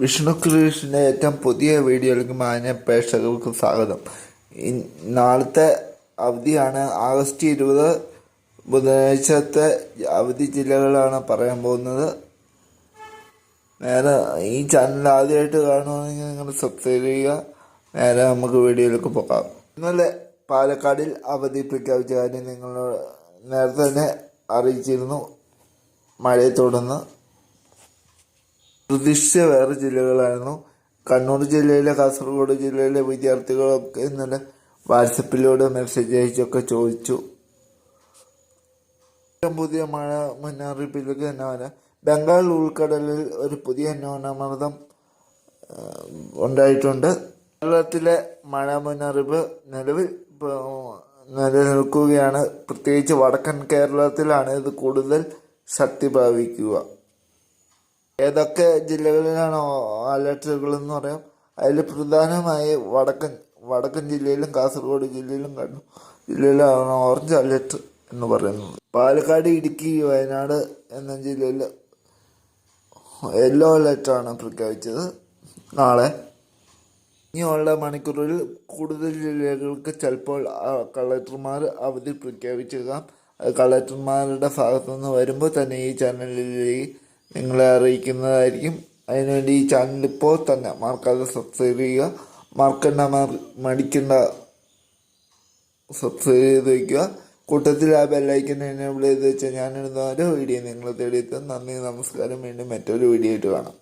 വിഷ്ണു കൃഷിന്റെ ഏറ്റവും പുതിയ വീഡിയോയിലേക്ക് മാന്യ പ്രേക്ഷകർക്ക് സ്വാഗതം. നാളത്തെ അവധിയാണ് ആഗസ്റ്റ് ഇരുപത്. ബുധനാഴ്ചത്തെ അവധി ജില്ലകളാണ് പറയാൻ പോകുന്നത്. നേരെ ഈ ചാനൽ ആദ്യമായിട്ട് കാണുവാണെങ്കിൽ നിങ്ങൾ സബ്സ്ക്രൈബ് ചെയ്യുക. നേരെ നമുക്ക് വീഡിയോയിലേക്ക് പോകാം. ഇന്നലെ പാലക്കാടിൽ അവധി പ്രഖ്യാപിച്ച കാര്യം നിങ്ങളോട് നേരത്തെ തന്നെ അറിയിച്ചിരുന്നു. മഴയെ തുടർന്ന് പ്രതീക്ഷിച്ച വേറെ ജില്ലകളായിരുന്നു. കണ്ണൂർ ജില്ലയിലെ കാസർഗോഡ് ജില്ലയിലെ വിദ്യാർത്ഥികളൊക്കെ ഇന്നലെ വാട്സപ്പിലൂടെ മെസ്സേജ് അയച്ചൊക്കെ ചോദിച്ചു. പുതിയ മഴ മുന്നറിയിപ്പിലേക്ക് തന്നെ ബംഗാൾ ഉൾക്കടലിൽ ഒരു പുതിയ ന്യൂനമർദ്ദം ഉണ്ടായിട്ടുണ്ട്. കേരളത്തിലെ മഴ മുന്നറിയിപ്പ് നിലവിൽ നിലനിൽക്കുകയാണ്. പ്രത്യേകിച്ച് വടക്കൻ കേരളത്തിലാണ് ഇത് കൂടുതൽ ശക്തി പ്രാപിക്കുക. ഏതൊക്കെ ജില്ലകളിലാണ് അലർട്ടുകൾ എന്ന് പറയാം. അതിൽ പ്രധാനമായി വടക്കൻ വടക്കൻ ജില്ലയിലും കാസർഗോഡ് ജില്ലയിലും കണ്ണൂർ ജില്ലയിലാണ് ഓറഞ്ച് അലർട്ട് എന്ന് പറയുന്നത്. പാലക്കാട് ഇടുക്കി വയനാട് എന്ന ജില്ലയിൽ യെല്ലോ അലർട്ടാണ് പ്രഖ്യാപിച്ചത്. നാളെ ഇനിയുള്ള മണിക്കൂറിൽ കൂടുതൽ ജില്ലകൾക്ക് ചിലപ്പോൾ കളക്ടർമാർ അവധി പ്രഖ്യാപിച്ചേക്കാം. കളക്ടർമാരുടെ ഭാഗത്തുനിന്ന് വരുമ്പോൾ തന്നെ ഈ ചാനലിലേക്ക് നിങ്ങളെ അറിയിക്കുന്നതായിരിക്കും. അതിനുവേണ്ടി ഈ ചാനൽ ഇപ്പോൾ തന്നെ മറക്കാതെ സബ്സ്ക്രൈബ് ചെയ്യുക. മറക്കണ്ട മറ- മടിക്കണ്ട സബ്സ്ക്രൈബ് ചെയ്ത് വയ്ക്കുക കൂട്ടത്തിൽ ആ ബെല്ലൈക്കൻ എനേബിൾ ചെയ്ത് വെച്ചാൽ ഞാനിടുന്ന ഓരോ വീഡിയോ നിങ്ങൾ തേടിയെത്തും. നന്ദി നമസ്കാരം. വീണ്ടും മറ്റൊരു വീഡിയോ ആയിട്ട് കാണാം.